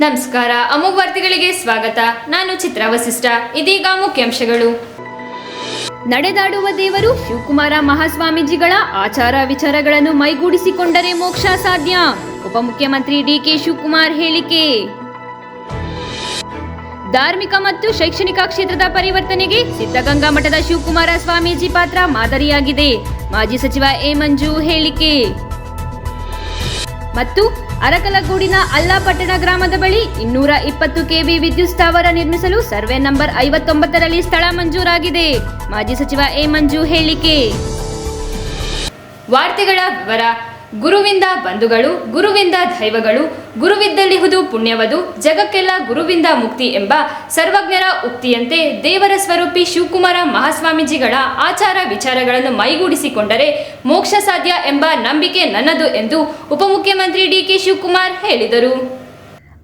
ನಮಸ್ಕಾರ, ಅಮೋಘ ವಾರ್ತೆಗಳಿಗೆ ಸ್ವಾಗತ. ನಾನು ಚಿತ್ರ ವಸಿಷ್ಠ. ಇದೀಗ ಮುಖ್ಯಾಂಶಗಳು. ನಡೆದಾಡುವ ದೇವರು ಶಿವಕುಮಾರ ಮಹಾಸ್ವಾಮೀಜಿಗಳ ಆಚಾರ ವಿಚಾರಗಳನ್ನು ಮೈಗೂಡಿಸಿಕೊಂಡರೆ ಮೋಕ್ಷ ಸಾಧ್ಯ. ಉಪಮುಖ್ಯಮಂತ್ರಿ ಡಿಕೆ ಶಿವಕುಮಾರ್ ಹೇಳಿಕೆ. ಧಾರ್ಮಿಕ ಮತ್ತು ಶೈಕ್ಷಣಿಕ ಕ್ಷೇತ್ರದ ಪರಿವರ್ತನೆಗೆ ಸಿದ್ಧಗಂಗಾ ಮಠದ ಶಿವಕುಮಾರ ಸ್ವಾಮೀಜಿ ಪಾತ್ರ ಮಾದರಿಯಾಗಿದೆ. ಮಾಜಿ ಸಚಿವ ಎ. ಮಂಜು ಹೇಳಿಕೆ. ಮತ್ತು ಅರಕಲಗೂಡಿನ ಅಲ್ಲಾಪಟ್ಟಣ ಗ್ರಾಮದ ಬಳಿ ಇನ್ನೂರ ಇಪ್ಪತ್ತು ಕೆವಿ ವಿದ್ಯುತ್ ಸ್ಥಾವರ ನಿರ್ಮಿಸಲು ಸರ್ವೆ ನಂಬರ್ ಐವತ್ತೊಂಬತ್ತರಲ್ಲಿ ಸ್ಥಳ ಮಂಜೂರಾಗಿದೆ. ಮಾಜಿ ಸಚಿವ ಎ ಮಂಜು ಹೇಳಿಕೆ. ವಾರ್ತೆಗಳ ವಿವರ ಗುರುವಿಂದ ಬಂಧುಗಳು, ಗುರುವಿಂದ ದೈವಗಳು, ಗುರುವಿದ್ದಲಿಹುದು ಪುಣ್ಯವದು, ಜಗಕ್ಕೆಲ್ಲ ಗುರುವಿಂದ ಮುಕ್ತಿ ಎಂಬ ಸರ್ವಜ್ಞರ ಉಕ್ತಿಯಂತೆ ದೇವರ ಸ್ವರೂಪಿ ಶಿವಕುಮಾರ ಮಹಾಸ್ವಾಮೀಜಿಗಳ ಆಚಾರ ವಿಚಾರಗಳನ್ನು ಮೈಗೂಡಿಸಿಕೊಂಡರೆ ಮೋಕ್ಷ ಸಾಧ್ಯ ಎಂಬ ನಂಬಿಕೆ ನನ್ನದು ಎಂದು ಉಪಮುಖ್ಯಮಂತ್ರಿ ಡಿಕೆ ಶಿವಕುಮಾರ್ ಹೇಳಿದರು.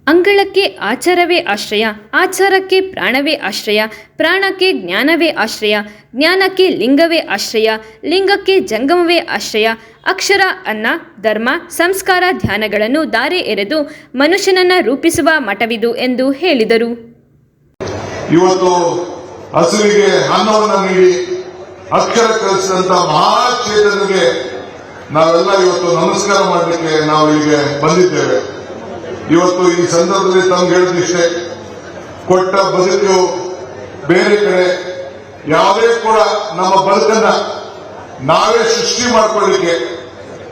ಅಂಗಳಕ್ಕೆ ಆಚಾರವೇ ಆಶ್ರಯ, ಆಚಾರಕ್ಕೆ ಪ್ರಾಣವೇ ಆಶ್ರಯ, ಪ್ರಾಣಕ್ಕೆ ಜ್ಞಾನವೇ ಆಶ್ರಯ, ಜ್ಞಾನಕ್ಕೆ ಲಿಂಗವೇ ಆಶ್ರಯ, ಲಿಂಗಕ್ಕೆ ಜಂಗಮವೇ ಆಶ್ರಯ, ಅಕ್ಷರ, ಅನ್ನ, ಧರ್ಮ, ಸಂಸ್ಕಾರ, ಧ್ಯಾನಗಳನ್ನು ದಾರೆ ಎರೆದು ಮನುಷ್ಯನನ್ನ ರೂಪಿಸುವ ಮಠವಿದು ಎಂದು ಹೇಳಿದರು. ಇವತ್ತು ಹಸುವಿಗೆ ಅನ್ನವನ್ನು ನೀಡಿ ಅಕ್ಷರ ಕಲಿಸಿದಂತ ಮಹಾಚೇತನಿಗೆ ನಾವೆಲ್ಲ ಇವತ್ತು ನಮಸ್ಕಾರ ಮಾಡಲಿಕ್ಕೆ ನಾವು ಇಲ್ಲಿಗೆ ಬಂದಿದ್ದೇವೆ. ಇವತ್ತು ಈ ಸಂದರ್ಭದಲ್ಲಿ ತಮ್ಗೆ ಹೇಳಿದಿಷ್ಟೇ ಕೊಟ್ಟ ಬದುಕು ಬೇರೆ ಕಡೆ ಯಾವುದೇ ಕೂಡ ನಮ್ಮ ಬದುಕನ್ನ ನಾವೇ ಸೃಷ್ಟಿ ಮಾಡ್ಕೊಳ್ಳಿಕ್ಕೆ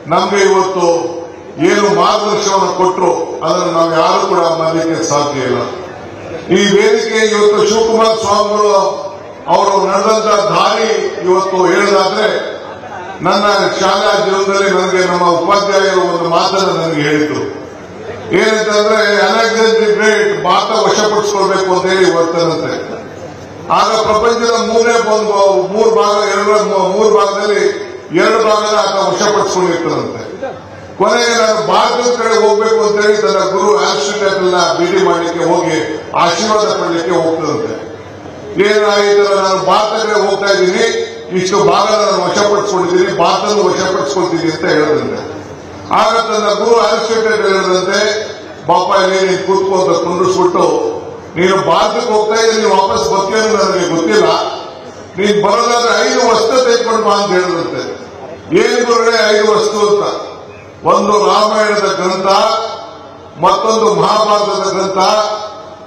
ನಮ್ಗೆ ಇವತ್ತು ಏನು ಮಾರ್ಗದರ್ಶನವನ್ನು ಕೊಟ್ಟರು ಅದನ್ನು ನಾವು ಯಾರು ಕೂಡ ಮಾಡಲಿಕ್ಕೆ ಸಾಧ್ಯ ಇಲ್ಲ. ಈ ವೇದಿಕೆ ಇವತ್ತು ಶಿವಕುಮಾರ್ ಸ್ವಾಮಿಗಳು ಅವರು ನಡೆದಂತ ದಾರಿ ಇವತ್ತು ಹೇಳದಾದ್ರೆ, ನನ್ನ ಶಾಲಾ ಜೀವನದಲ್ಲಿ ನನಗೆ ನಮ್ಮ ಉಪಾಧ್ಯಾಯರು ಒಂದು ಮಾತನ್ನು ನನಗೆ ಹೇಳಿದ್ರು. ಏನಂತಂದ್ರೆ ಅಲೆಕ್ಸಾಂಡ್ರಿ ಗ್ರೇಟ್ ಭಾರತ ವಶಪಡಿಸ್ಕೊಳ್ಬೇಕು ಅಂತ ಹೇಳಿ ವರ್ತನಂತೆ ಆಗ ಪ್ರಪಂಚದ ಮೂರನೇ ಒಂದು ಮೂರು ಭಾಗ, ಎರಡು, ಮೂರು ಭಾಗದಲ್ಲಿ ಎರಡು ಭಾಗದ ಆತ ವಶಪಡಿಸ್ಕೊಂಡಿರ್ತಾರಂತೆ ಕೊನೆಗೆ ನಾನು ಭಾರತದ ಕಡೆ ಹೋಗ್ಬೇಕು ಅಂತ ಹೇಳಿ ತನ್ನ ಗುರು ಆಸ್ಟ್ರೇಲಿಯಾದನ್ನ ಭೇಟಿ ಮಾಡಲಿಕ್ಕೆ ಹೋಗಿ ಆಶೀರ್ವಾದ ಪಡಲಿಕ್ಕೆ ಹೋಗ್ತದಂತೆ ಏನಾಯಿತು ನಾನು ಭಾರತ ಕಡೆ ಹೋಗ್ತಾ ಇದ್ದೀನಿ, ಇಷ್ಟು ಭಾಗ ನಾನು ವಶಪಡಿಸ್ಕೊಂಡಿದ್ದೀನಿ ಭಾರತದ ವಶಪಡಿಸ್ಕೊಳ್ತೀನಿ ಅಂತ ಹೇಳಿದಂತೆ. ಆಗ ತನ್ನ ಗುರು ಆಸ್ಟ್ರೇಲಿಯಾ ಹೇಳಿದಂತೆ ಪಾಪ ಇಲ್ಲಿ ನೀನು ಕೂತ್ಕೊಂತ ಕುಂಡಿಸ್ಬಿಟ್ಟು ನೀನು ಭಾರತಕ್ಕೆ ಹೋಗ್ತಾ ಇದ್ರೆ ನೀವು ವಾಪಸ್ ಬರ್ತೀಯ ನನಗೆ ಗೊತ್ತಿಲ್ಲ. ನೀನ್ ಬರೋದಾದ್ರೆ ಐದು ವಸ್ತು ತೆಗೆದುಕೊಂಡು ಬಾ ಅಂತ ಹೇಳಿದಂತೆ. ಏನು ಗುರುಗಳೇ, ಐದು ವಸ್ತು ಅಂತ. ಒಂದು ರಾಮಾಯಣದ ಗ್ರಂಥ, ಮತ್ತೊಂದು ಮಹಾಭಾರತದ ಗ್ರಂಥ,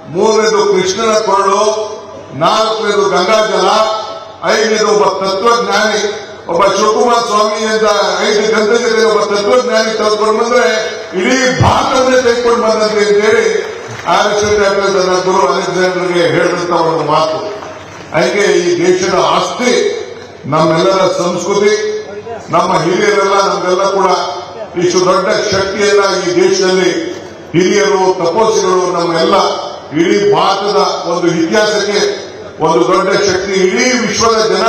ಮೂರನೇದು ಕೃಷ್ಣನ ಕೊರಳು, ನಾಲ್ಕನೇದು ಗಂಗಾಜಲ, ಐದನೇದು ಒಬ್ಬ ತತ್ವಜ್ಞಾನಿ. ಒಬ್ಬ ಶಿವಕುಮಾರ್ ಸ್ವಾಮಿ ಅಂತ ಐದು ಗಂಟೆಗಳಲ್ಲಿ ಒಬ್ಬ ತತ್ವಜ್ಞಾನಿ ತೆಗೆದುಕೊಂಡು ಬಂದ್ರೆ ಇಡೀ ಭಾರತವನ್ನೇ ತೆಗೆದುಕೊಂಡು ಬಂದಂತೆ ಅಂತೇಳಿ ಆಲೆಕ್ಸಾಂಡರ್ ತನ್ನ ಗುರು ಅಲೆಕ್ಸಾಂಡರ್ಗೆ ಹೇಳಿದಂತ ಒಂದು ಮಾತು. ಹಾಗೆ ಈ ದೇಶದ ಆಸ್ತಿ, ನಮ್ಮೆಲ್ಲರ ಸಂಸ್ಕೃತಿ, ನಮ್ಮ ಹಿರಿಯರೆಲ್ಲ, ನಮ್ಗೆಲ್ಲ ಕೂಡ ಇಷ್ಟು ದೊಡ್ಡ ಶಕ್ತಿಯೆಲ್ಲ ಈ ದೇಶದಲ್ಲಿ ಹಿರಿಯರು, ತಪೋಸಿಗಳು ನಮ್ಮೆಲ್ಲ ಇಡೀ ಭಾರತದ ಒಂದು ಇತಿಹಾಸಕ್ಕೆ ಒಂದು ದೊಡ್ಡ ಶಕ್ತಿ. ಇಡೀ ವಿಶ್ವದ ಜನ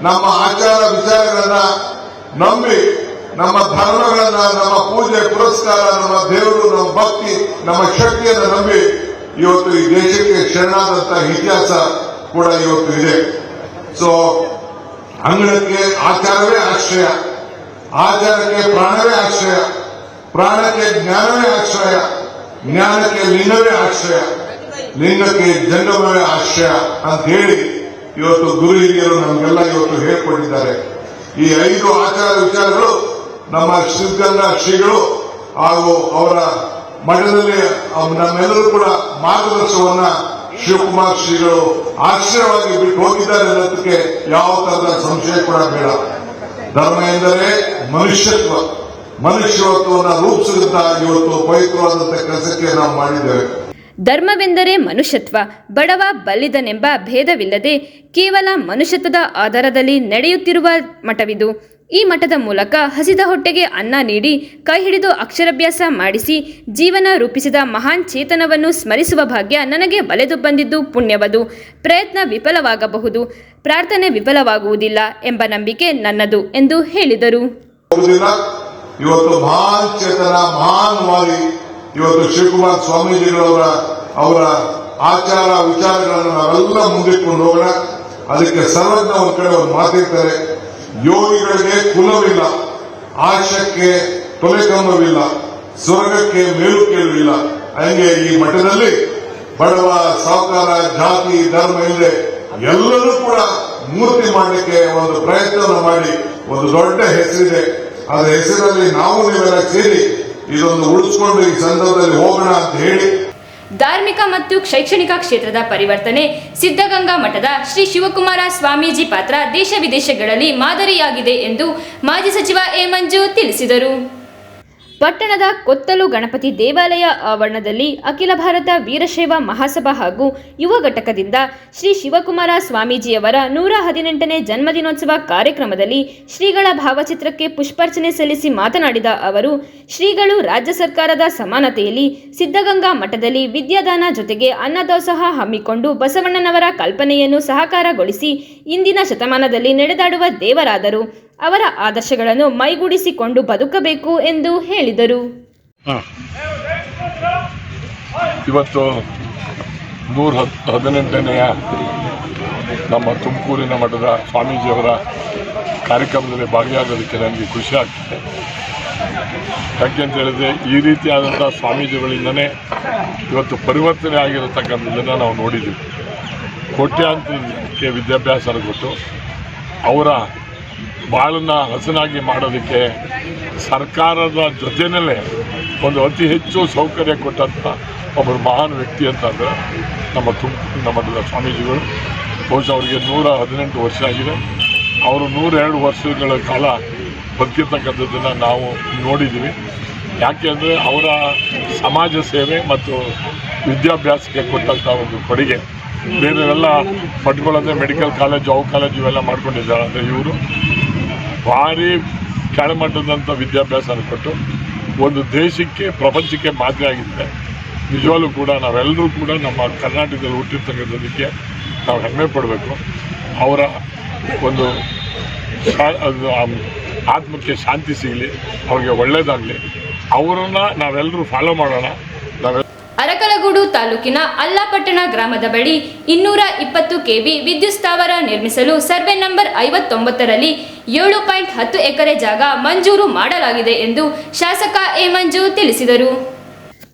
ನಮ್ಮ ಆಚಾರ ವಿಚಾರಗಳನ್ನ ನಂಬಿ, ನಮ್ಮ ಧರ್ಮಗಳನ್ನ, ನಮ್ಮ ಪೂಜೆ, ಪುರಸ್ಕಾರ, ನಮ್ಮ ದೇವರು, ನಮ್ಮ ಭಕ್ತಿ, ನಮ್ಮ ಶಕ್ತಿಯನ್ನು ನಂಬಿ ಇವತ್ತು ಈ ದೇಶಕ್ಕೆ ಶರಣಾದಂತಹ ಇತಿಹಾಸ ಕೂಡ ಇವತ್ತು ಇದೆ. ಸೊ ಅಂಗಳಕ್ಕೆ ಆಚಾರವೇ ಆಶ್ರಯ, ಆಚಾರಕ್ಕೆ ಪ್ರಾಣವೇ ಆಶ್ರಯ, ಪ್ರಾಣಕ್ಕೆ ಜ್ಞಾನವೇ ಆಶ್ರಯ, ಜ್ಞಾನಕ್ಕೆ ಲಿಂಗವೇ ಆಶ್ರಯ, ಲಿಂಗಕ್ಕೆ ಜಂಗಮವೇ ಆಶ್ರಯ ಅಂತ ಹೇಳಿ ಇವತ್ತು ಗುರು ಹಿರಿಯರು ನಮಗೆಲ್ಲ ಇವತ್ತು ಹೇಳ್ಕೊಂಡಿದ್ದಾರೆ. ಈ ಐದು ಆಚಾರ ವಿಚಾರಗಳು, ನಮ್ಮ ಸಿದ್ಧಗಂಗಾ ಶ್ರೀಗಳು ಹಾಗೂ ಅವರ ಮಠದಲ್ಲಿ ನಮ್ಮೆಲ್ಲರೂ ಕೂಡ ಮಾರ್ಗದರ್ಶನವನ್ನ ಶಿವಕುಮಾರ್ ಶ್ರೀಗಳು ಆಶ್ರಯವಾಗಿ ಬಿಟ್ಟು ಹೋಗಿದ್ದಾರೆ ಅನ್ನೋದಕ್ಕೆ ಯಾವ ತರಹದ ಸಂಶಯ ಕೂಡ ಬೇಡ. ಧರ್ಮ ಎಂದರೆ ಮನುಷ್ಯತ್ವ. ಮನುಷ್ಯತ್ವವನ್ನು ರೂಪಿಸುತ್ತಾ ಇವತ್ತು ಪವಿತ್ರವಾದಂತಹ ಕೆಲಸಕ್ಕೆ ನಾವು ಮಾಡಿದ್ದೇವೆ. ಧರ್ಮವೆಂದರೆ ಮನುಷ್ಯತ್ವ, ಬಡವ ಬಲ್ಲಿದನೆಂಬ ಭೇದವಿಲ್ಲದೆ ಕೇವಲ ಮನುಷ್ಯತ್ವದ ಆಧಾರದಲ್ಲಿ ನಡೆಯುತ್ತಿರುವ ಮಠವಿದು. ಈ ಮಠದ ಮೂಲಕ ಹಸಿದ ಹೊಟ್ಟೆಗೆ ಅನ್ನ ನೀಡಿ ಕೈ ಹಿಡಿದು ಅಕ್ಷರಾಭ್ಯಾಸ ಮಾಡಿಸಿ ಜೀವನ ರೂಪಿಸಿದ ಮಹಾನ್ ಚೇತನವನ್ನು ಸ್ಮರಿಸುವ ಭಾಗ್ಯ ನನಗೆ ಬಲೆದು ಬಂದಿದ್ದು ಪುಣ್ಯವದು. ಪ್ರಯತ್ನ ವಿಫಲವಾಗಬಹುದು, ಪ್ರಾರ್ಥನೆ ವಿಫಲವಾಗುವುದಿಲ್ಲ ಎಂಬ ನಂಬಿಕೆ ನನ್ನದು ಎಂದು ಹೇಳಿದರು. ಇವತ್ತು ಶಿವಕುಮಾರ್ ಸ್ವಾಮೀಜಿಗಳವರ ಅವರ ಆಚಾರ ವಿಚಾರಗಳನ್ನು ನಾವೆಲ್ಲ ಮುಂದಿಟ್ಕೊಂಡು ಹೋಗೋಣ. ಅದಕ್ಕೆ ಸರ್ವಜ್ಞ ಒಂದ್ ಕಡೆ ಅವರು ಮಾತಿರ್ತಾರೆ, ಯೋಗಿಗಳಿಗೆ ಕುಲವಿಲ್ಲ, ಆಶಕ್ಕೆ ತೊಲೆಕಂಬವಿಲ್ಲ ಸ್ವರ್ಗಕ್ಕೆ ಮೇಲು ಕೇಳುವಿಲ್ಲ. ಹಂಗೆ ಈ ಮಠದಲ್ಲಿ ಬಡವ, ಸಾವುಕಾರ, ಜಾತಿ, ಧರ್ಮ ಇಲ್ಲದೆ ಎಲ್ಲರೂ ಕೂಡ ಮೂರ್ತಿ ಮಾಡಲಿಕ್ಕೆ ಒಂದು ಪ್ರಯತ್ನ ಮಾಡಿ, ಒಂದು ದೊಡ್ಡ ಹೆಸರಿದೆ. ಅದರ ಹೆಸರಲ್ಲಿ ನಾವು ನೀವೆಲ್ಲ ಸೇರಿ ಇದೊಂದು ಉಳಿಸ್ಕೊಂಡು ಈ ಸಂದರ್ಭದಲ್ಲಿ ಹೋಗೋಣ ಅಂತ ಹೇಳಿ. ಧಾರ್ಮಿಕ ಮತ್ತು ಶೈಕ್ಷಣಿಕ ಕ್ಷೇತ್ರದ ಪರಿವರ್ತನೆ, ಸಿದ್ಧಗಂಗಾ ಮಠದ ಶ್ರೀ ಶಿವಕುಮಾರ ಸ್ವಾಮೀಜಿ ಪಾತ್ರ ದೇಶ ವಿದೇಶಗಳಲ್ಲಿ ಮಾದರಿಯಾಗಿದೆ ಎಂದು ಮಾಜಿ ಸಚಿವ ಎ ಮಂಜು ತಿಳಿಸಿದರು. ಪಟ್ಟಣದ ಕೊತ್ತಲು ಗಣಪತಿ ದೇವಾಲಯ ಆವರಣದಲ್ಲಿ ಅಖಿಲ ಭಾರತ ವೀರಶೈವ ಮಹಾಸಭಾ ಹಾಗೂ ಯುವ ಘಟಕದಿಂದ ಶ್ರೀ ಶಿವಕುಮಾರ ಸ್ವಾಮೀಜಿಯವರ ನೂರ ಹದಿನೆಂಟನೇ ಜನ್ಮದಿನೋತ್ಸವ ಕಾರ್ಯಕ್ರಮದಲ್ಲಿ ಶ್ರೀಗಳ ಭಾವಚಿತ್ರಕ್ಕೆ ಪುಷ್ಪಾರ್ಚನೆ ಸಲ್ಲಿಸಿ ಮಾತನಾಡಿದ ಅವರು, ಶ್ರೀಗಳು ರಾಜ್ಯ ಸರ್ಕಾರದ ಸಮಾನತೆಯಲ್ಲಿ ಸಿದ್ಧಗಂಗಾ ಮಠದಲ್ಲಿ ವಿದ್ಯಾದಾನ ಜೊತೆಗೆ ಅನ್ನದೋಸಹ ಹಮ್ಮಿಕೊಂಡು ಬಸವಣ್ಣನವರ ಕಲ್ಪನೆಯನ್ನು ಸಹಕಾರಗೊಳಿಸಿ ಇಂದಿನ ಶತಮಾನದಲ್ಲಿ ನಡೆದಾಡುವ ದೇವರಾದರು. ಅವರ ಆದರ್ಶಗಳನ್ನು ಮೈಗೂಡಿಸಿಕೊಂಡು ಬದುಕಬೇಕು ಎಂದು ಹೇಳಿದರು. ಇವತ್ತು ನೂರ ಹದಿನೆಂಟನೆಯ ನಮ್ಮ ತುಮಕೂರಿನ ಮಠದ ಸ್ವಾಮೀಜಿಯವರ ಕಾರ್ಯಕ್ರಮದಲ್ಲಿ ಭಾಗಿಯಾಗೋದಕ್ಕೆ ನನಗೆ ಖುಷಿ ಆಗ್ತದೆ. ಯಾಕೆ ಅಂತ ಹೇಳಿದ್ರೆ ಈ ರೀತಿಯಾದಂಥ ಸ್ವಾಮೀಜಿಗಳಿಂದನೇ ಇವತ್ತು ಪರಿವರ್ತನೆ ಆಗಿರತಕ್ಕಂಥದ್ದನ್ನು ನಾವು ನೋಡಿದ್ದೀವಿ. ಕೋಟ್ಯಾಂತರಕ್ಕೆ ವಿದ್ಯಾಭ್ಯಾಸ ಕೊಟ್ಟು ಅವರ ಬಾಳನ್ನು ಹಸನಾಗಿ ಮಾಡೋದಕ್ಕೆ ಸರ್ಕಾರದ ಜೊತೆಯಲ್ಲೇ ಒಂದು ಅತಿ ಹೆಚ್ಚು ಸೌಕರ್ಯ ಕೊಟ್ಟಂಥ ಒಬ್ಬರು ಮಹಾನ್ ವ್ಯಕ್ತಿ ಅಂತಂದರೆ ನಮ್ಮ ತುಮಕೂರಿನ ಮಠದ ಸ್ವಾಮೀಜಿಗಳು. ಬಹುಶಃ ಅವರಿಗೆ ನೂರ ಹದಿನೆಂಟು ವರ್ಷ ಆಗಿದೆ. ಅವರು ನೂರೆರಡು ವರ್ಷಗಳ ಕಾಲ ಬದುಕಿರ್ತಕ್ಕಂಥದ್ದನ್ನು ನಾವು ನೋಡಿದ್ದೀವಿ. ಯಾಕೆ ಅಂದರೆ ಅವರ ಸಮಾಜ ಸೇವೆ ಮತ್ತು ವಿದ್ಯಾಭ್ಯಾಸಕ್ಕೆ ಕೊಟ್ಟಂಥ ಒಂದು ಕೊಡುಗೆ. ಬೇರೆಲ್ಲ ಪಡ್ಕೊಳ್ಳೋದೆ ಮೆಡಿಕಲ್ ಕಾಲೇಜು ಅವು ಕಾಲೇಜು ಇವೆಲ್ಲ ಮಾಡ್ಕೊಂಡಿದ್ದಾರೆ ಅಂದರೆ ಇವರು ಭಾರಿ ಕೆಳಮಟ್ಟದಂಥ ವಿದ್ಯಾಭ್ಯಾಸ ಕೊಟ್ಟು ಒಂದು ದೇಶಕ್ಕೆ, ಪ್ರಪಂಚಕ್ಕೆ ಮಾದರಿ ಆಗಿದ್ದಾರೆ ನಿಜವಾಗ್ಲೂ ಕೂಡ ನಾವೆಲ್ಲರೂ ಕೂಡ ನಮ್ಮ ಕರ್ನಾಟಕದಲ್ಲಿ ಹುಟ್ಟಿರ್ತಕ್ಕಂಥದಕ್ಕೆ ನಾವು ಹೆಮ್ಮೆ ಪಡಬೇಕು. ಅವರ ಒಂದು ಆತ್ಮಕ್ಕೆ ಶಾಂತಿ ಸಿಗಲಿ, ಅವ್ರಿಗೆ ಒಳ್ಳೆಯದಾಗಲಿ ಅವರನ್ನು ನಾವೆಲ್ಲರೂ ಫಾಲೋ ಮಾಡೋಣ. ಅರಕಲಗೂಡು ತಾಲೂಕಿನ ಅಲ್ಲಾಪಟ್ಟಣ ಗ್ರಾಮದ ಬಳಿ ಇನ್ನೂರ ಇಪ್ಪತ್ತು ಕೆವಿ ವಿದ್ಯುತ್ ಸ್ಥಾವರ ನಿರ್ಮಿಸಲು ಸರ್ವೆ ನಂಬರ್ ಐವತ್ತೊಂಬತ್ತರಲ್ಲಿ ಏಳು ಪಾಯಿಂಟ್ ಹತ್ತು ಎಕರೆ ಜಾಗ ಮಂಜೂರು ಮಾಡಲಾಗಿದೆ ಎಂದು ಶಾಸಕ ಎ ಮಂಜು ತಿಳಿಸಿದರು.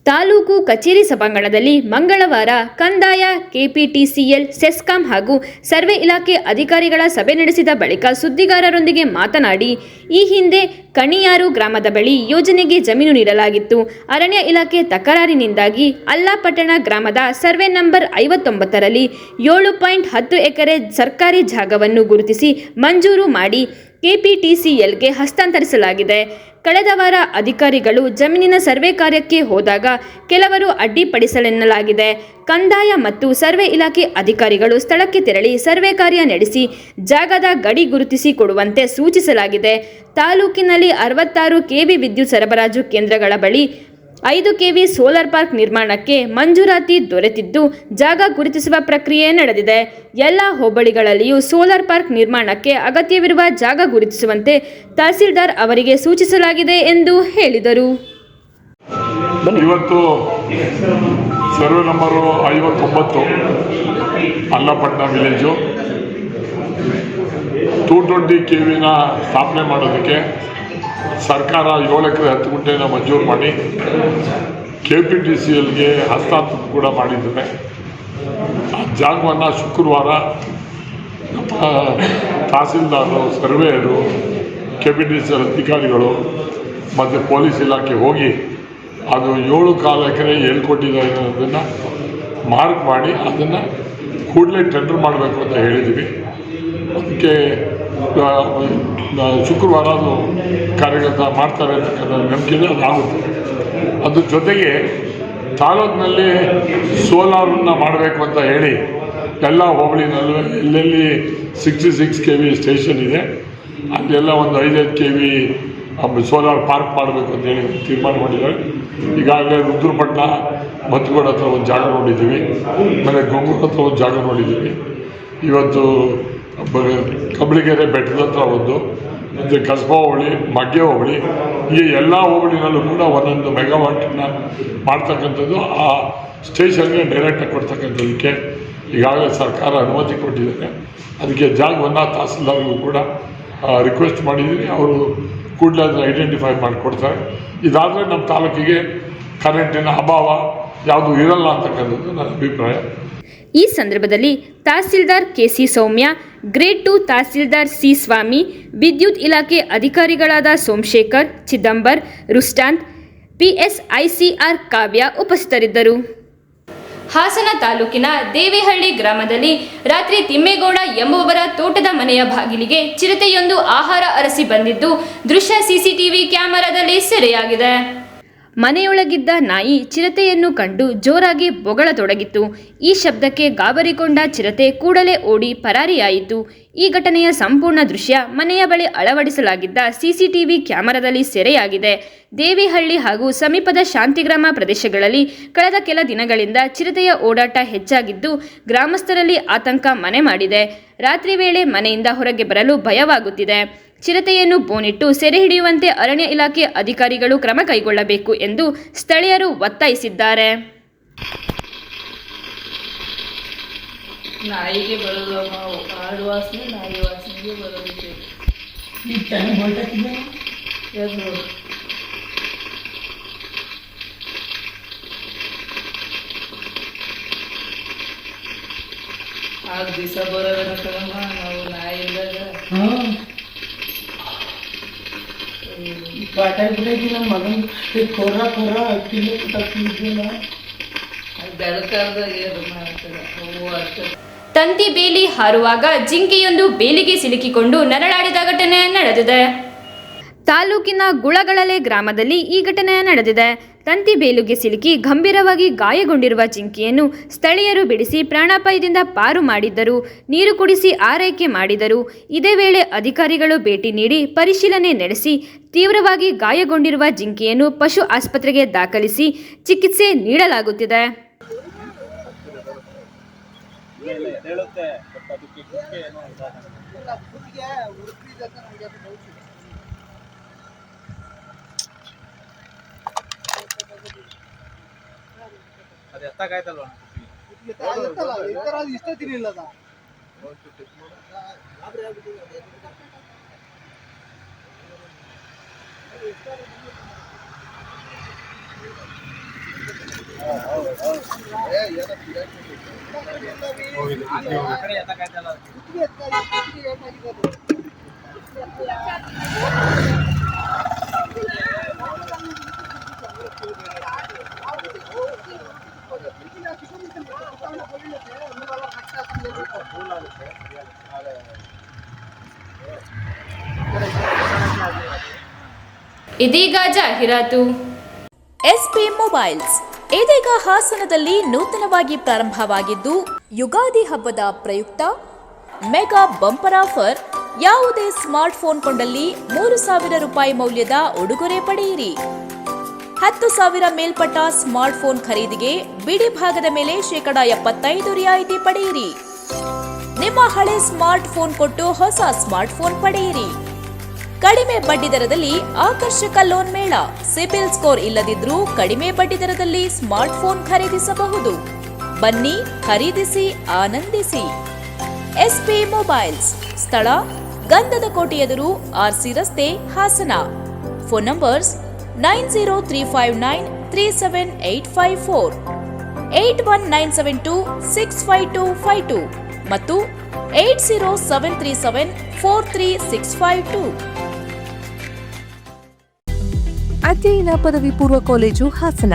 ತಾಲೂಕು ಕಚೇರಿ ಸಭಾಂಗಣದಲ್ಲಿ ಮಂಗಳವಾರ ಕಂದಾಯ, ಕೆಪಿಟಿಸಿಎಲ್, ಸೆಸ್ಕಾಂ ಹಾಗೂ ಸರ್ವೆ ಇಲಾಖೆ ಅಧಿಕಾರಿಗಳ ಸಭೆ ನಡೆಸಿದ ಬಳಿಕ ಸುದ್ದಿಗಾರರೊಂದಿಗೆ ಮಾತನಾಡಿ, ಈ ಹಿಂದೆ ಕಣಿಯಾರು ಗ್ರಾಮದ ಬಳಿ ಯೋಜನೆಗೆ ಜಮೀನು ನೀಡಲಾಗಿತ್ತು. ಅರಣ್ಯ ಇಲಾಖೆ ತಕರಾರಿನಿಂದಾಗಿ ಅಲ್ಲಾಪಟ್ಟಣ ಗ್ರಾಮದ ಸರ್ವೆ ನಂಬರ್ ಐವತ್ತೊಂಬತ್ತರಲ್ಲಿ ಏಳು ಪಾಯಿಂಟ್ ಹತ್ತು ಎಕರೆ ಸರ್ಕಾರಿ ಜಾಗವನ್ನು ಗುರುತಿಸಿ ಮಂಜೂರು ಮಾಡಿ. ಕೆಪಿಟಿಸಿಎಲ್ಗೆ ಹಸ್ತಾಂತರಿಸಲಾಗಿದೆ. ಕಳೆದ ವಾರ ಅಧಿಕಾರಿಗಳು ಜಮೀನಿನ ಸರ್ವೆ ಕಾರ್ಯಕ್ಕೆ ಹೋದಾಗ ಕೆಲವರು ಅಡ್ಡಿಪಡಿಸಲೆನ್ನಲಾಗಿದೆ. ಕಂದಾಯ ಮತ್ತು ಸರ್ವೆ ಇಲಾಖೆ ಅಧಿಕಾರಿಗಳು ಸ್ಥಳಕ್ಕೆ ತೆರಳಿ ಸರ್ವೆ ಕಾರ್ಯ ನಡೆಸಿ ಜಾಗದ ಗಡಿ ಗುರುತಿಸಿ ಕೊಡುವಂತೆ ಸೂಚಿಸಲಾಗಿದೆ. ತಾಲೂಕಿನಲ್ಲಿ ಅರವತ್ತಾರು ಕೆವಿ ವಿದ್ಯುತ್ ಸರಬರಾಜು ಕೇಂದ್ರಗಳ ಬಳಿ ಐದು ಕೆವಿ ಸೋಲಾರ್ ಪಾರ್ಕ್ ನಿರ್ಮಾಣಕ್ಕೆ ಮಂಜೂರಾತಿ ದೊರೆತಿದ್ದು ಜಾಗ ಗುರುತಿಸುವ ಪ್ರಕ್ರಿಯೆ ನಡೆದಿದೆ. ಎಲ್ಲ ಹೋಬಳಿಗಳಲ್ಲಿಯೂ ಸೋಲಾರ್ ಪಾರ್ಕ್ ನಿರ್ಮಾಣಕ್ಕೆ ಅಗತ್ಯವಿರುವ ಜಾಗ ಗುರುತಿಸುವಂತೆ ತಹಸೀಲ್ದಾರ್ ಅವರಿಗೆ ಸೂಚಿಸಲಾಗಿದೆ ಎಂದು ಹೇಳಿದರು. ಇವತ್ತು ಸರ್ವೆ ನಂಬರು ಐವತ್ತೊಂಬತ್ತು Allapattana village. Two twenty K ವಿನ ಸ್ಥಾಪನೆ ಮಾಡೋದಕ್ಕೆ ಸರ್ಕಾರ ಏಳು ಎಕರೆ ಹತ್ತು ಗುಂಟೆನ ಮಂಜೂರು ಮಾಡಿ ಕೆ ಪಿ ಟಿ ಸಿ ಎಲ್ಗೆ ಹಸ್ತಾಂತರ ಕೂಡ ಮಾಡಿದ್ದಾರೆ ಆ ಜಾಗವನ್ನು ಶುಕ್ರವಾರ ತಹಸೀಲ್ದಾರರು, surveyor K P T C L ಅಧಿಕಾರಿಗಳು ಮತ್ತು ಪೊಲೀಸ್ ಇಲಾಖೆ ಹೋಗಿ ಅದು ಏಳು ಕಾಲು ಎಕರೆ ಹೇಳ್ಕೊಟ್ಟಿದ್ದಾರೆ ಕೊಟ್ಟಿದ್ದಾರೆ ಅನ್ನೋದನ್ನು ಮಾರ್ಕ್ ಮಾಡಿ ಅದನ್ನು ಕೂಡಲೇ ಟೆಂಡರ್ ಮಾಡಬೇಕು ಅಂತ ಹೇಳಿದ್ದೀವಿ. ಅದಕ್ಕೆ ಶುಕ್ರವಾರ ಅದು ಕಾರ್ಯಗತ ಮಾಡ್ತಾರೆ ಅಂತಕ್ಕಂಥ ನಂಬಿಕೆ ಅದು ಆಗುತ್ತೆ. ಅದ್ರ ಜೊತೆಗೆ ತಾಲೂಕಿನಲ್ಲಿ ಸೋಲಾರನ್ನ ಮಾಡಬೇಕು ಅಂತ ಹೇಳಿ ಎಲ್ಲ ಹೋಬಳಿನಲ್ಲೂ ಎಲ್ಲೆಲ್ಲಿ sixty six K V station ಇದೆ, ಅಲ್ಲೆಲ್ಲ ಒಂದು ಐದೈದು ಕೆ ವಿ ಸೋಲಾರ್ ಪಾರ್ಕ್ ಮಾಡಬೇಕು ಅಂತ ಹೇಳಿ ತೀರ್ಮಾನ ಮಾಡಿದ್ದಾರೆ. ಈಗಾಗಲೇ ರುದ್ರಪಟ್ಟಣ ಮತ್ಗೋಡ ಹತ್ರ ಒಂದು ಜಾಗ ನೋಡಿದ್ದೀವಿ, ಆಮೇಲೆ ಗೊಂಗೂರು ಹತ್ರ ಒಂದು ಜಾಗ ನೋಡಿದ್ದೀವಿ. ಇವತ್ತು ಕಬ್ಳಿಗೆರೆ ಬೆಟ್ಟದ ಹತ್ರ ಒಂದು ಮತ್ತು ಕಸ್ಬಾ ಹೋಬಳಿ, ಮಗ್ಗೆ ಹೋಬಳಿ ಈ ಎಲ್ಲ ಹೋಬಳಿನಲ್ಲೂ ಕೂಡ ಒಂದೊಂದು ಮೆಗಾವಾಟನ್ನ ಮಾಡ್ತಕ್ಕಂಥದ್ದು. ಆ ಸ್ಟೇಷನ್ಗೆ ಡೈರೆಕ್ಟಾಗಿ ಕೊಡ್ತಕ್ಕಂಥದಕ್ಕೆ ಈಗಾಗಲೇ ಸರ್ಕಾರ ಅನುಮತಿ ಕೊಟ್ಟಿದ್ದಾರೆ. ಅದಕ್ಕೆ ಜಾಗವನ್ನು ತಹಸೀಲ್ದಾರ್ಗೂ ಕೂಡ ರಿಕ್ವೆಸ್ಟ್ ಮಾಡಿದ್ದೀನಿ. ಅವರು ಕೂಡಲೇ ಅದನ್ನು ಐಡೆಂಟಿಫೈ ಮಾಡಿಕೊಡ್ತಾರೆ. ಇದಾದರೆ ನಮ್ಮ ತಾಲೂಕಿಗೆ ಕರೆಂಟಿನ ಅಭಾವ ಯಾವುದು ಇರಲ್ಲ ಅಂತಕ್ಕಂಥದ್ದು ನನ್ನ ಅಭಿಪ್ರಾಯ. ಈ ಸಂದರ್ಭದಲ್ಲಿ tahsildar K C Soumya, grade two tahsildar C Swamy, ವಿದ್ಯುತ್ ಇಲಾಖೆ ಅಧಿಕಾರಿಗಳಾದ ಸೋಮಶೇಖರ್, ಚಿದಂಬರ್, ರುಸ್ಟಾಂತ್, ಪಿಎಸ್ಐಸಿಆರ್ ಕಾವ್ಯ ಉಪಸ್ಥಿತರಿದ್ದರು. ಹಾಸನ ತಾಲೂಕಿನ ದೇವಿಹಳ್ಳಿ ಗ್ರಾಮದಲ್ಲಿ ರಾತ್ರಿ ತಿಮ್ಮೇಗೌಡ ಎಂಬುವವರ ತೋಟದ ಮನೆಯ ಬಾಗಿಲಿಗೆ ಚಿರತೆಯೊಂದು ಆಹಾರ ಅರಸಿ ಬಂದಿದ್ದು, ದೃಶ್ಯ ಸಿಸಿಟಿವಿ ಕ್ಯಾಮೆರಾದಲ್ಲಿ ಸೆರೆಯಾಗಿದೆ. ಮನೆಯೊಳಗಿದ್ದ ನಾಯಿ ಚಿರತೆಯನ್ನು ಕಂಡು ಜೋರಾಗಿ ಬೊಗಳತೊಡಗಿತು. ಈ ಶಬ್ದಕ್ಕೆ ಗಾಬರಿಕೊಂಡ ಚಿರತೆ ಕೂಡಲೇ ಓಡಿ ಪರಾರಿಯಾಯಿತು. ಈ ಘಟನೆಯ ಸಂಪೂರ್ಣ ದೃಶ್ಯ ಮನೆಯ ಬಳಿ ಅಳವಡಿಸಲಾಗಿದ್ದ ಸಿಸಿಟಿವಿ ಕ್ಯಾಮೆರಾದಲ್ಲಿ ಸೆರೆಯಾಗಿದೆ. ದೇವಿಹಳ್ಳಿ ಹಾಗೂ ಸಮೀಪದ ಶಾಂತಿಗ್ರಾಮ ಪ್ರದೇಶಗಳಲ್ಲಿ ಕಳೆದ ಕೆಲ ದಿನಗಳಿಂದ ಚಿರತೆಯ ಓಡಾಟ ಹೆಚ್ಚಾಗಿದ್ದು, ಗ್ರಾಮಸ್ಥರಲ್ಲಿ ಆತಂಕ ಮನೆ ಮಾಡಿದೆ. ರಾತ್ರಿ ವೇಳೆ ಮನೆಯಿಂದ ಹೊರಗೆ ಬರಲು ಭಯವಾಗುತ್ತಿದೆ. ಚಿರತೆಯನ್ನು ಬೋನಿಟ್ಟು ಸೆರೆ ಹಿಡಿಯುವಂತೆ ಅರಣ್ಯ ಇಲಾಖೆ ಅಧಿಕಾರಿಗಳು ಕ್ರಮ ಕೈಗೊಳ್ಳಬೇಕು ಎಂದು ಸ್ಥಳೀಯರು ಒತ್ತಾಯಿಸಿದ್ದಾರೆ. ನಾಯಿಗೆ ಬರೋದು ಆಡು ವಾಸನೆ ನಾಯಿ ವಾಸನೆಗೆ ಬರೋದಕ್ಕೆ ಆಗ ದಿವಸ ಬರೋದನ್ನ ನಾವು ನಾಯಿ ಇದ್ದಾಗ. ನಮ್ಮ ಮಗನ ಕೊರ ಕೊರ ಅಕ್ಕಿಲ್ಲ ತಪ್ಪಿದ್ದಿಲ್ಲ ಅದು ಬೆಳಕಾರ್ದ ಏನು ಮಾಡ್ತಾರೆ ಹೂವು ಅಷ್ಟೇ. ತಂತಿ ಬೇಲಿ ಹಾರುವಾಗ ಜಿಂಕೆಯೊಂದು ಬೇಲಿಗೆ ಸಿಲುಕಿಕೊಂಡು ನರಳಾಡಿದ ಘಟನೆ ನಡೆದಿದೆ. ತಾಲೂಕಿನ ಗುಳಗಳಲೆ ಗ್ರಾಮದಲ್ಲಿ ಈ ಘಟನೆ ನಡೆದಿದೆ. ತಂತಿ ಬೇಲುಗೆ ಸಿಲುಕಿ ಗಂಭೀರವಾಗಿ ಗಾಯಗೊಂಡಿರುವ ಜಿಂಕೆಯನ್ನು ಸ್ಥಳೀಯರು ಬಿಡಿಸಿ ಪ್ರಾಣಾಪಾಯದಿಂದ ಪಾರು ಮಾಡಿದ್ದರು. ನೀರು ಕುಡಿಸಿ ಆರೈಕೆ ಮಾಡಿದರು. ಇದೇ ವೇಳೆ ಅಧಿಕಾರಿಗಳು ಭೇಟಿ ನೀಡಿ ಪರಿಶೀಲನೆ ನಡೆಸಿ ತೀವ್ರವಾಗಿ ಗಾಯಗೊಂಡಿರುವ ಜಿಂಕೆಯನ್ನು ಪಶು ಆಸ್ಪತ್ರೆಗೆ ದಾಖಲಿಸಿ ಚಿಕಿತ್ಸೆ ನೀಡಲಾಗುತ್ತಿದೆ. ಅದು ಎತ್ತಾಗಾಯ್ತಲ್ವ ಇಷ್ಟ ತಿನ್ನಿಲ್ಲದ ಆ ಕಡೆ ಎತ್ತಾಗಾಯ್ತಲ್ಲ ಇದೀಗ ಜಾಹೀರಾತು. S P mobiles. ಇದೀಗ ಹಾಸನದಲ್ಲಿ ನೂತನವಾಗಿ ಪ್ರಾರಂಭವಾಗಿದ್ದು, ಯುಗಾದಿ ಹಬ್ಬದ ಪ್ರಯುಕ್ತ ಮೆಗಾ ಬಂಪರ್ ಆಫರ್. ಯಾವುದೇ ಸ್ಮಾರ್ಟ್ಫೋನ್ ಕೊಂಡಲ್ಲಿ ಮೂರು ಸಾವಿರ ರೂಪಾಯಿ ಮೌಲ್ಯದ ಉಡುಗೊರೆ ಪಡೆಯಿರಿ. ಹತ್ತು ಸಾವಿರ ಮೇಲ್ಪಟ್ಟ ಸ್ಮಾರ್ಟ್ಫೋನ್ ಖರೀದಿಗೆ ಬಿಡಿ ಭಾಗದ ಮೇಲೆ ಶೇಕಡ ಎಪ್ಪತ್ತೈದು ರಿಯಾಯಿತಿ ಪಡೆಯಿರಿ. ನಿಮ್ಮ ಹಳೆ ಸ್ಮಾರ್ಟ್ಫೋನ್ ಕೊಟ್ಟು ಹೊಸ ಸ್ಮಾರ್ಟ್ಫೋನ್ ಪಡೆಯಿರಿ. ಕಡಿಮೆ ಬಡ್ಡಿ ದರದಲ್ಲಿ ಆಕರ್ಷಕ ಲೋನ್ ಮೇಳ. ಸಿಬಿಲ್ ಸ್ಕೋರ್ ಇಲ್ಲದಿದ್ರೂ ಕಡಿಮೆ ಬಡ್ಡಿ ದರದಲ್ಲಿ ಸ್ಮಾರ್ಟ್ಫೋನ್ ಖರೀದಿಸಬಹುದು. ಬನ್ನಿ, ಖರೀದಿಸಿ, ಆನಂದಿಸಿ. ಎಸ್ಪಿ ಮೊಬೈಲ್ಸ್, ಸ್ಥಳ, ಗಂಧದ ಕೋಟೆ ಎದುರು ಆರ್ಸಿ ರಸ್ತೆ, Hassan. Phone numbers nine zero three five nine three seven eight five four, eight one nine seven two six five two five two ಮತ್ತು eight zero seven three seven four three six five two. ಅಧ್ಯಯನ ಪದವಿ ಪೂರ್ವ college Hassan.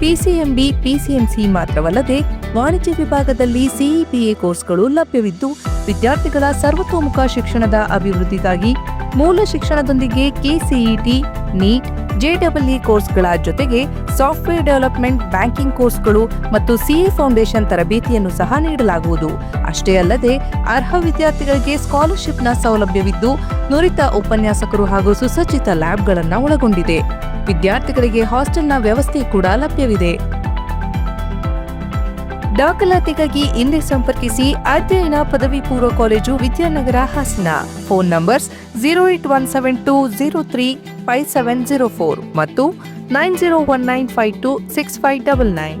PCMB, PCMC ಮಾತ್ರವಲ್ಲದೆ ವಾಣಿಜ್ಯ ವಿಭಾಗದಲ್ಲಿ CEPA ಕೋರ್ಸ್ಗಳು ಲಭ್ಯವಿದ್ದು, ವಿದ್ಯಾರ್ಥಿಗಳ ಸರ್ವತೋಮುಖ ಶಿಕ್ಷಣದ ಅಭಿವೃದ್ಧಿಗಾಗಿ ಮೂಲ ಶಿಕ್ಷಣದೊಂದಿಗೆ ಕೆಸಿಇಟಿ, ನೀಟ್ ಜೆಡಬ್ಲ್ಇ ಕೋರ್ಸ್ಗಳ ಜೊತೆಗೆ ಸಾಫ್ಟ್ವೇರ್ ಡೆವಲಪ್ಮೆಂಟ್ ಬ್ಯಾಂಕಿಂಗ್ ಕೋರ್ಸ್ಗಳು ಮತ್ತು ಸಿಎ ಫೌಂಡೇಶನ್ ತರಬೇತಿಯನ್ನು ಸಹ ನೀಡಲಾಗುವುದು. ಅಷ್ಟೇ ಅಲ್ಲದೆ ಅರ್ಹ ವಿದ್ಯಾರ್ಥಿಗಳಿಗೆ ಸ್ಕಾಲರ್ಶಿಪ್ನ ಸೌಲಭ್ಯವಿದ್ದು, ನುರಿತ ಉಪನ್ಯಾಸಕರು ಹಾಗೂ ಸುಸಜ್ಜಿತ ಲ್ಯಾಬ್ಗಳನ್ನು ಒಳಗೊಂಡಿದೆ. ವಿದ್ಯಾರ್ಥಿಗಳಿಗೆ ಹಾಸ್ಟೆಲ್ನ ವ್ಯವಸ್ಥೆ ಕೂಡ ಲಭ್ಯವಿದೆ. ದಾಖಲಾತಿಗಾಗಿ ಹಿಂದೆ ಸಂಪರ್ಕಿಸಿ ಅಧ್ಯಯನ ಪದವಿ ಪೂರ್ವ college Vidyanagar Hassan. Phone numbers zero eight one seven two zero three five seven zero four ಮತ್ತು nine zero one nine five two six five double nine.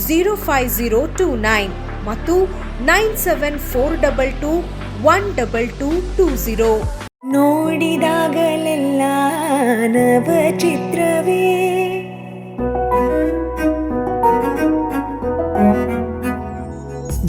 zero five zero two nine ಮತ್ತು nine seven four double two one double two two zero ನೋಡಿದಾಗಲೆಲ್ಲ ನವ ಚಿತ್ರವೇ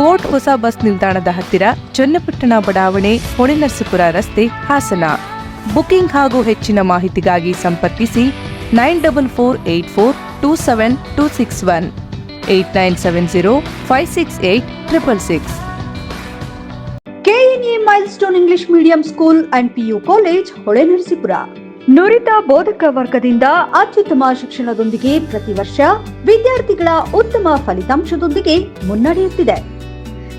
court ಹೊಸ bus ನಿಲ್ದಾಣದ ಹತ್ತಿರ ಚನ್ನಪಟ್ಟಣ ಬಡಾವಣೆ ಹೊಳೆನರಸೀಪುರ ರಸ್ತೆ Hassan. Booking ಹಾಗೂ ಹೆಚ್ಚಿನ ಮಾಹಿತಿಗಾಗಿ ಸಂಪರ್ಕಿಸಿ nine double four eight four two seven two six one, eight nine seven zero five six eight triple six. KNA Milestone English medium school and PU college Holenarasipura. ನುರಿತ ಬೋಧಕ ವರ್ಗದಿಂದ ಅತ್ಯುತ್ತಮ ಶಿಕ್ಷಣದೊಂದಿಗೆ ಪ್ರತಿ ವರ್ಷ ವಿದ್ಯಾರ್ಥಿಗಳ ಉತ್ತಮ ಫಲಿತಾಂಶದೊಂದಿಗೆ ಮುನ್ನಡೆಯುತ್ತಿದೆ.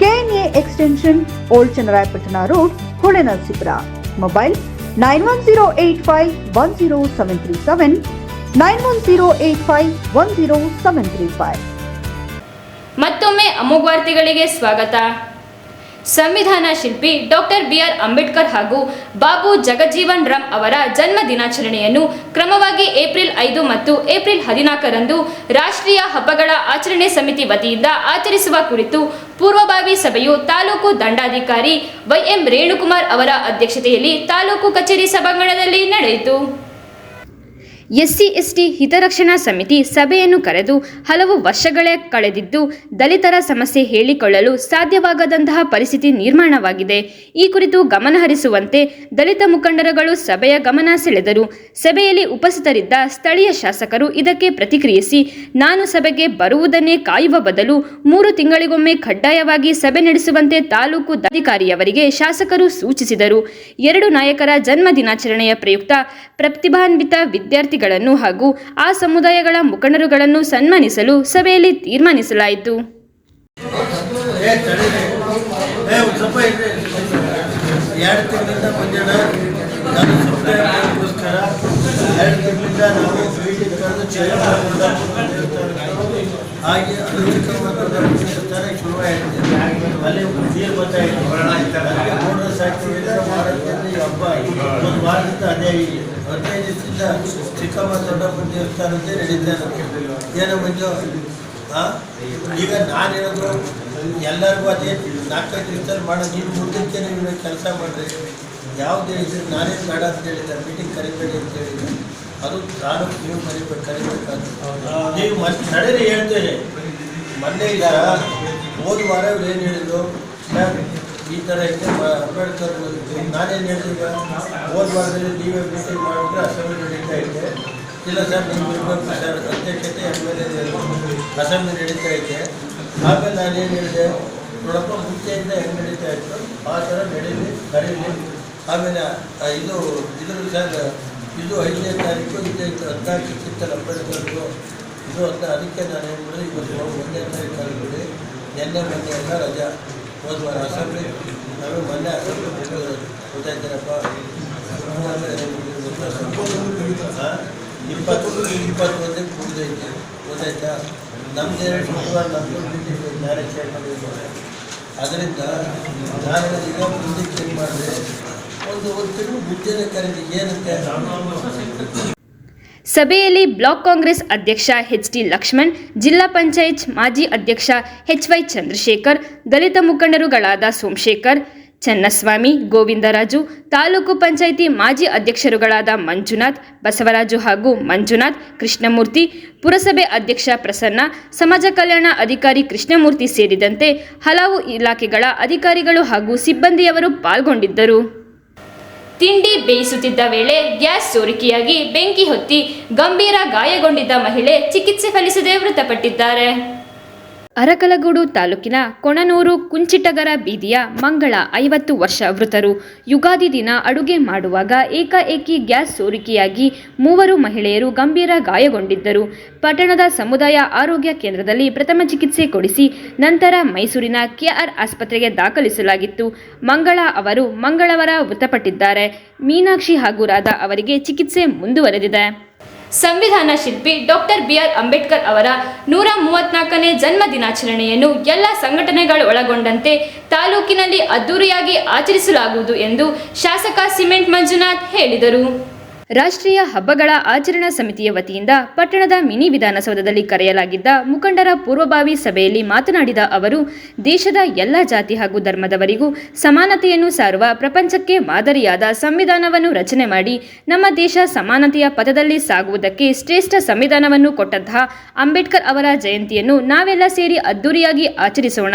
KNA extension old Channarayapatna road, Holenarasipura. Mobile nine one zero eight five one zero seven three seven, nine one zero eight five one zero seven three five. ಮತ್ತೊಮ್ಮೆ ಅಮೋಘ ವಾರ್ತೆಗಳಿಗೆ ಸ್ವಾಗತ. ಸಂವಿಧಾನ ಶಿಲ್ಪಿ ಡಾಕ್ಟರ್ ಬಿಆರ್ ಅಂಬೇಡ್ಕರ್ ಹಾಗೂ ಬಾಬು ಜಗಜೀವನ್ ರಾಮ್ ಅವರ ಜನ್ಮ ದಿನಾಚರಣೆಯನ್ನು ಕ್ರಮವಾಗಿ ಏಪ್ರಿಲ್ ಐದು ಮತ್ತು ಏಪ್ರಿಲ್ ಹದಿನಾಲ್ಕರಂದು ರಾಷ್ಟ್ರೀಯ ಹಬ್ಬಗಳ ಆಚರಣೆ ಸಮಿತಿ ವತಿಯಿಂದ ಆಚರಿಸುವ ಕುರಿತು ಪೂರ್ವಭಾವಿ ಸಭೆಯು ತಾಲೂಕು ದಂಡಾಧಿಕಾರಿ ವೈಎಂ ರೇಣುಕುಮಾರ್ ಅವರ ಅಧ್ಯಕ್ಷತೆಯಲ್ಲಿ ತಾಲೂಕು ಕಚೇರಿ ಸಭಾಂಗಣದಲ್ಲಿ ನಡೆಯಿತು. ಎಸ್ಸಿ, ಎಸ್ಟಿ ಹಿತರಕ್ಷಣಾ ಸಮಿತಿ ಸಭೆಯನ್ನು ಕರೆದು ಹಲವು ವರ್ಷಗಳೇ ಕಳೆದಿದ್ದು ದಲಿತರ ಸಮಸ್ಯೆ ಹೇಳಿಕೊಳ್ಳಲು ಸಾಧ್ಯವಾಗದಂತಹ ಪರಿಸ್ಥಿತಿ ನಿರ್ಮಾಣವಾಗಿದೆ. ಈ ಕುರಿತು ಗಮನಹರಿಸುವಂತೆ ದಲಿತ ಮುಖಂಡರುಗಳು ಸಭೆಯ ಗಮನ ಸೆಳೆದರು. ಸಭೆಯಲ್ಲಿ ಉಪಸ್ಥಿತರಿದ್ದ ಸ್ಥಳೀಯ ಶಾಸಕರು ಇದಕ್ಕೆ ಪ್ರತಿಕ್ರಿಯಿಸಿ, ನಾನು ಸಭೆಗೆ ಬರುವುದನ್ನೇ ಕಾಯುವ ಬದಲು ಮೂರು ತಿಂಗಳಿಗೊಮ್ಮೆ ಕಡ್ಡಾಯವಾಗಿ ಸಭೆ ನಡೆಸುವಂತೆ ತಾಲೂಕು ಅಧಿಕಾರಿಯವರಿಗೆ ಶಾಸಕರು ಸೂಚಿಸಿದರು. ಎರಡು ನಾಯಕರ ಜನ್ಮ ದಿನಾಚರಣೆಯ ಪ್ರಯುಕ್ತ ಪ್ರತಿಭಾನ್ವಿತ ವಿದ್ಯಾರ್ಥಿಗಳನ್ನು ಹಾಗೂ ಆ ಸಮುದಾಯಗಳ ಮುಖಂಡರುಗಳನ್ನು ಸನ್ಮಾನಿಸಲು ಸಭೆಯಲ್ಲಿ ತೀರ್ಮಾನಿಸಲಾಯಿತು. ಹಾಗೆ ಶುರುವಾಯಿತು. ಅಲ್ಲಿ ನೀರು ಈ ಹಬ್ಬ. ಒಂದು ವಾರದಿಂದ ಅದೇ ಹದಿನೈದು ಚಿಕ್ಕಮ್ಮ ದೊಡ್ಡಪ್ಪ ದೇವಸ್ಥಾನದ್ದೇ ನಡೀತಾ ಇರುತ್ತೆ ಏನೋ ಮಂಜು? ಈಗ ನಾನೇನಾದ್ರು ಎಲ್ಲರಿಗೂ ಅದೇ ನಾಲ್ಕೈದು ದಿವಸದಲ್ಲಿ ಮಾಡೋದು ನೀವು ಮುಂದಕ್ಕೆ ನೀವು ಕೆಲಸ ಮಾಡಿರಿ ಯಾವುದೇ ಇದ್ರೆ ನಾನೇ ಬೇಡ ಅಂತ ಹೇಳಿದ್ದೆ ಮೀಟಿಂಗ್ ಕರಿಬೇಡಿ ಅಂತ ಹೇಳಿದ್ದೆ ಅದು ನಾನು ನೀವು ಕರಿಬೇಕು ಕರಿಬೇಕಾದ್ರು ನೀವು ಮತ್ತೆ ನಡೆರಿ ಹೇಳ್ತೇನೆ ಮೊನ್ನೆ ಈಗ ಹೋದ ವಾರ ಏನು ಹೇಳಿದ್ರು ಈ ಥರ ಇದೆ. ಅಂಬೇಡ್ಕರ್ ನಾನೇನು ಹೇಳ್ತೀನಿ ಹೋದ ವಾರದಲ್ಲಿ ನೀವೇ ಮೀಟಿಂಗ್ ಮಾಡಿದ್ರೆ ಅಸೆಂಬ್ಲಿ ನಡೀತಾ ಇದೆ. ಇಲ್ಲ ಸರ್ ನೀವು ಇರಬೇಕು ಸರ್. ಅಧ್ಯಕ್ಷತೆ ಎಂ ಎಲ್ ಎ ಅಸೆಂಬ್ಲಿ ನಡೀತಾ ಇದೆ. ಆಮೇಲೆ ನಾನೇನು ಹೇಳಿದೆ, ನೋಡಪ್ಪ, ಮುಂಚೆಯಿಂದ ಹೆಂಗೆ ನಡೀತಾ ಇತ್ತು? ಆ ಥರ ನಡೀಲಿ ಕರೀಲಿ ಆಮೇಲೆ ಇದು ಇದ್ರ ಸರ್, ಇದು ಐದನೇ ತಾರೀಕು, ಇದು ಹದಿನಾಲ್ಕು ಸಿಕ್ತಾರೆ ಅಂಬೇಡ್ಕರ್ದು ಇದು ಅಂತ ಅದಕ್ಕೆ ನಾನು ಏನು ಮಾಡಿದೆ, ಇವತ್ತು ಒಂದೇ ಒಂದನೇ ತಾರೀಕು ನಿನ್ನೆ, ಮೊನ್ನೆ ಎಲ್ಲ ರಜಾ. ಹೋದ ವಾರ ಅಸೆಂಬ್ಲಿ ನಾವು ಮೊನ್ನೆ ಅಸೆಂಬ್ಲಿ ಗೊತ್ತಾಯ್ತಾರಪ್ಪ ಇಪ್ಪತ್ತು ಇಪ್ಪತ್ತೊಂದಕ್ಕೆ ಮುಗಿದೈತೆ ಗೊತ್ತಾಯ್ತಾ? ನಮ್ದು ಎರಡು ಶುಕ್ರವಾರ ನಮ್ಮದು ಮೀಟಿಂಗ್ ಮ್ಯಾರೇಜ್ ಮಾಡಿದ್ದಾರೆ ಅದರಿಂದ ನಾನು ಈಗ ಮುಂದೆ ಏನು ಮಾಡಿದೆ ಒಂದು ಒಂದು ತಿಂಗಳು ಮುಂಚೆನೇ ಕರೀಲಿ ಏನಂತೆ? ಸಭೆಯಲ್ಲಿ ಬ್ಲಾಕ್ ಕಾಂಗ್ರೆಸ್ ಅಧ್ಯಕ್ಷ ಎಚ್ ಟಿ ಲಕ್ಷ್ಮಣ್, ಜಿಲ್ಲಾ ಪಂಚಾಯತ್ ಮಾಜಿ ಅಧ್ಯಕ್ಷ ಎಚ್ ವೈ ಚಂದ್ರಶೇಖರ್, ದಲಿತ ಮುಖಂಡರುಗಳಾದ ಸೋಮಶೇಖರ್, ಚನ್ನಸ್ವಾಮಿ, ಗೋವಿಂದರಾಜು, ತಾಲೂಕು ಪಂಚಾಯಿತಿ ಮಾಜಿ ಅಧ್ಯಕ್ಷರುಗಳಾದ ಮಂಜುನಾಥ್, ಬಸವರಾಜು ಹಾಗೂ ಮಂಜುನಾಥ್, ಕೃಷ್ಣಮೂರ್ತಿ, ಪುರಸಭೆ ಅಧ್ಯಕ್ಷ ಪ್ರಸನ್ನ, ಸಮಾಜ ಕಲ್ಯಾಣ ಅಧಿಕಾರಿ ಕೃಷ್ಣಮೂರ್ತಿ ಸೇರಿದಂತೆ ಹಲವು ಇಲಾಖೆಗಳ ಅಧಿಕಾರಿಗಳು ಹಾಗೂ ಸಿಬ್ಬಂದಿಯವರು ಪಾಲ್ಗೊಂಡಿದ್ದರು. ತಿಂಡಿ ಬೇಯಿಸುತ್ತಿದ್ದ ವೇಳೆ ಗ್ಯಾಸ್ ಸೋರಿಕೆಯಾಗಿ ಬೆಂಕಿ ಹೊತ್ತಿ ಗಂಭೀರ ಗಾಯಗೊಂಡಿದ್ದ ಮಹಿಳೆ ಚಿಕಿತ್ಸೆ ಫಲಿಸದೆ ಮೃತಪಟ್ಟಿದ್ದಾರೆ. ಅರಕಲಗೂಡು ತಾಲೂಕಿನ ಕೊಣನೂರು ಕುಂಚಿಟಗರ ಬೀದಿಯ ಮಂಗಳ ಐವತ್ತು ವರ್ಷ ವೃತರು ಯುಗಾದಿ ದಿನ ಅಡುಗೆ ಮಾಡುವಾಗ ಏಕಾಏಕಿ ಗ್ಯಾಸ್ ಸೋರಿಕೆಯಾಗಿ ಮೂವರು ಮಹಿಳೆಯರು ಗಂಭೀರ ಗಾಯಗೊಂಡಿದ್ದರು. ಪಟ್ಟಣದ ಸಮುದಾಯ ಆರೋಗ್ಯ ಕೇಂದ್ರದಲ್ಲಿ ಪ್ರಥಮ ಚಿಕಿತ್ಸೆ ಕೊಡಿಸಿ ನಂತರ ಮೈಸೂರಿನ ಕೆಆರ್ ಆಸ್ಪತ್ರೆಗೆ ದಾಖಲಿಸಲಾಗಿತ್ತು. ಮಂಗಳ ಅವರು ಮಂಗಳವಾರ ಮೃತಪಟ್ಟಿದ್ದಾರೆ. ಮೀನಾಕ್ಷಿ ಹಾಗೂ ರಾಧಾ ಅವರಿಗೆ ಚಿಕಿತ್ಸೆ ಮುಂದುವರೆದಿದೆ. ಸಂವಿಧಾನ ಶಿಲ್ಪಿ ಡಾಕ್ಟರ್ ಬಿಆರ್ ಅಂಬೇಡ್ಕರ್ ಅವರ ನೂರ ಮೂವತ್ನಾಲ್ಕನೇ ಜನ್ಮ ದಿನಾಚರಣೆಯನ್ನು ಎಲ್ಲ ಸಂಘಟನೆಗಳು ಒಳಗೊಂಡಂತೆ ತಾಲೂಕಿನಲ್ಲಿ ಅದ್ದೂರಿಯಾಗಿ ಆಚರಿಸಲಾಗುವುದು ಎಂದು ಶಾಸಕ ಸಿಮೆಂಟ್ ಮಂಜುನಾಥ್ ಹೇಳಿದರು. ರಾಷ್ಟ್ರೀಯ ಹಬ್ಬಗಳ ಆಚರಣಾ ಸಮಿತಿಯ ವತಿಯಿಂದ ಪಟ್ಟಣದ ಮಿನಿ ವಿಧಾನಸೌಧದಲ್ಲಿ ಕರೆಯಲಾಗಿದ್ದ ಮುಖಂಡರ ಪೂರ್ವಭಾವಿ ಸಭೆಯಲ್ಲಿ ಮಾತನಾಡಿದ ಅವರು, ದೇಶದ ಎಲ್ಲ ಜಾತಿ ಹಾಗೂ ಧರ್ಮದವರಿಗೂ ಸಮಾನತೆಯನ್ನು ಸಾರುವ ಪ್ರಪಂಚಕ್ಕೆ ಮಾದರಿಯಾದ ಸಂವಿಧಾನವನ್ನು ರಚನೆ ಮಾಡಿ, ನಮ್ಮ ದೇಶ ಸಮಾನತೆಯ ಪಥದಲ್ಲಿ ಸಾಗುವುದಕ್ಕೆ ಶ್ರೇಷ್ಠ ಸಂವಿಧಾನವನ್ನು ಕೊಟ್ಟಂತಹ ಅಂಬೇಡ್ಕರ್ ಅವರ ಜಯಂತಿಯನ್ನು ನಾವೆಲ್ಲ ಸೇರಿ ಅದ್ದೂರಿಯಾಗಿ ಆಚರಿಸೋಣ.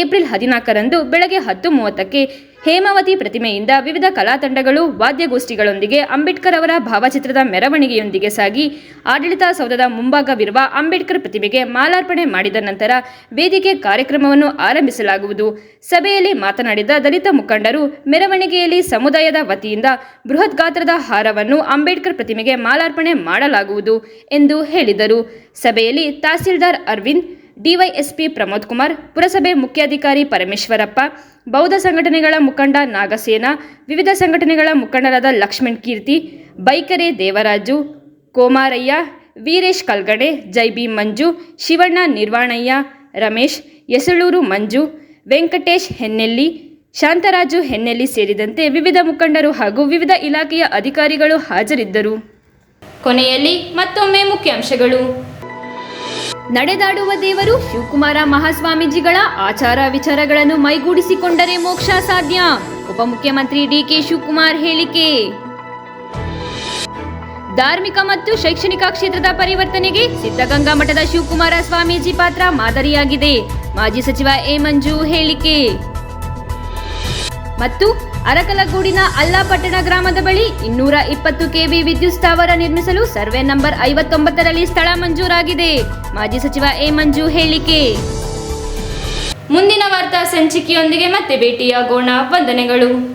ಏಪ್ರಿಲ್ ಹದಿನಾಲ್ಕರಂದು ಬೆಳಗ್ಗೆ ಹತ್ತು ಮೂವತ್ತಕ್ಕೆ ಹೇಮಾವತಿ ಪ್ರತಿಮೆಯಿಂದ ವಿವಿಧ ಕಲಾತಂಡಗಳು ವಾದ್ಯಗೋಷ್ಠಿಗಳೊಂದಿಗೆ ಅಂಬೇಡ್ಕರ್ ಅವರ ಭಾವಚಿತ್ರದ ಮೆರವಣಿಗೆಯೊಂದಿಗೆ ಸಾಗಿ ಆಡಳಿತ ಸೌಧದ ಮುಂಭಾಗವಿರುವ ಅಂಬೇಡ್ಕರ್ ಪ್ರತಿಮೆಗೆ ಮಾಲಾರ್ಪಣೆ ಮಾಡಿದ ನಂತರ ವೇದಿಕೆ ಕಾರ್ಯಕ್ರಮವನ್ನು ಆರಂಭಿಸಲಾಗುವುದು. ಸಭೆಯಲ್ಲಿ ಮಾತನಾಡಿದ ದಲಿತ ಮುಖಂಡರು, ಮೆರವಣಿಗೆಯಲ್ಲಿ ಸಮುದಾಯದ ವತಿಯಿಂದ ಬೃಹತ್ ಗಾತ್ರದ ಹಾರವನ್ನು ಅಂಬೇಡ್ಕರ್ ಪ್ರತಿಮೆಗೆ ಮಾಲಾರ್ಪಣೆ ಮಾಡಲಾಗುವುದು ಎಂದು ಹೇಳಿದರು. ಸಭೆಯಲ್ಲಿ ತಹಸೀಲ್ದಾರ್ ಅರವಿಂದ್ ಡಿವೈಎಸ್ಪಿ ಪ್ರಮೋದ್ ಕುಮಾರ್, ಪುರಸಭೆ ಮುಖ್ಯಾಧಿಕಾರಿ ಪರಮೇಶ್ವರಪ್ಪ, ಬೌದ್ಧ ಸಂಘಟನೆಗಳ ಮುಖಂಡ ನಾಗಸೇನ, ವಿವಿಧ ಸಂಘಟನೆಗಳ ಮುಖಂಡರಾದ ಲಕ್ಷ್ಮಣ್ ಕೀರ್ತಿ, ಬೈಕರೆ ದೇವರಾಜು, ಕೋಮಾರಯ್ಯ, ವೀರೇಶ್ ಕಲ್ಗಡೆ, ಜೈಬಿ ಮಂಜು, ಶಿವಣ್ಣ ನಿರ್ವಾಣಯ್ಯ, ರಮೇಶ್ ಯಸಳೂರು ಮಂಜು, ವೆಂಕಟೇಶ್ ಹೆನ್ನೆಲ್ಲಿ, ಶಾಂತರಾಜು ಹೆನ್ನೆಲ್ಲಿ ಸೇರಿದಂತೆ ವಿವಿಧ ಮುಖಂಡರು ಹಾಗೂ ವಿವಿಧ ಇಲಾಖೆಯ ಅಧಿಕಾರಿಗಳು ಹಾಜರಿದ್ದರು. ಕೊನೆಯಲ್ಲಿ ಮತ್ತೊಮ್ಮೆ ಮುಖ್ಯಾಂಶಗಳು. ನಡೆದಾಡುವ ದೇವರು ಶಿವಕುಮಾರ ಮಹಾಸ್ವಾಮೀಜಿಗಳ ಆಚಾರ ವಿಚಾರಗಳನ್ನು ಮೈಗೂಡಿಸಿಕೊಂಡರೆ ಮೋಕ್ಷ ಸಾಧ್ಯ. ಉಪಮುಖ್ಯಮಂತ್ರಿ ಡಿಕೆ ಶಿವಕುಮಾರ್ ಹೇಳಿಕೆ. ಧಾರ್ಮಿಕ ಮತ್ತು ಶೈಕ್ಷಣಿಕ ಕ್ಷೇತ್ರದ ಪರಿವರ್ತನೆಗೆ ಸಿದ್ಧಗಂಗಾ ಮಠದ ಶಿವಕುಮಾರ ಸ್ವಾಮೀಜಿ ಪಾತ್ರ ಮಾದರಿಯಾಗಿದೆ. ಮಾಜಿ ಸಚಿವ ಎ. ಮಂಜು ಹೇಳಿಕೆ. ಮತ್ತು ಅರಕಲಗೂಡಿನ ಅಲ್ಲಾಪಟ್ಟಣ ಗ್ರಾಮದ ಬಳಿ ಇನ್ನೂರ ಇಪ್ಪತ್ತು ಕೆವಿ ವಿದ್ಯುತ್ ಸ್ಥಾವರ ನಿರ್ಮಿಸಲು ಸರ್ವೆ ನಂಬರ್ ಐವತ್ತೊಂಬತ್ತರಲ್ಲಿ ಸ್ಥಳ ಮಂಜೂರಾಗಿದೆ. ಮಾಜಿ ಸಚಿವ ಎ ಮಂಜು ಹೇಳಿಕೆ. ಮುಂದಿನ ವಾರ್ತಾ ಸಂಚಿಕೆಯೊಂದಿಗೆ ಮತ್ತೆ ಭೇಟಿಯಾಗೋಣ. ವಂದನೆಗಳು.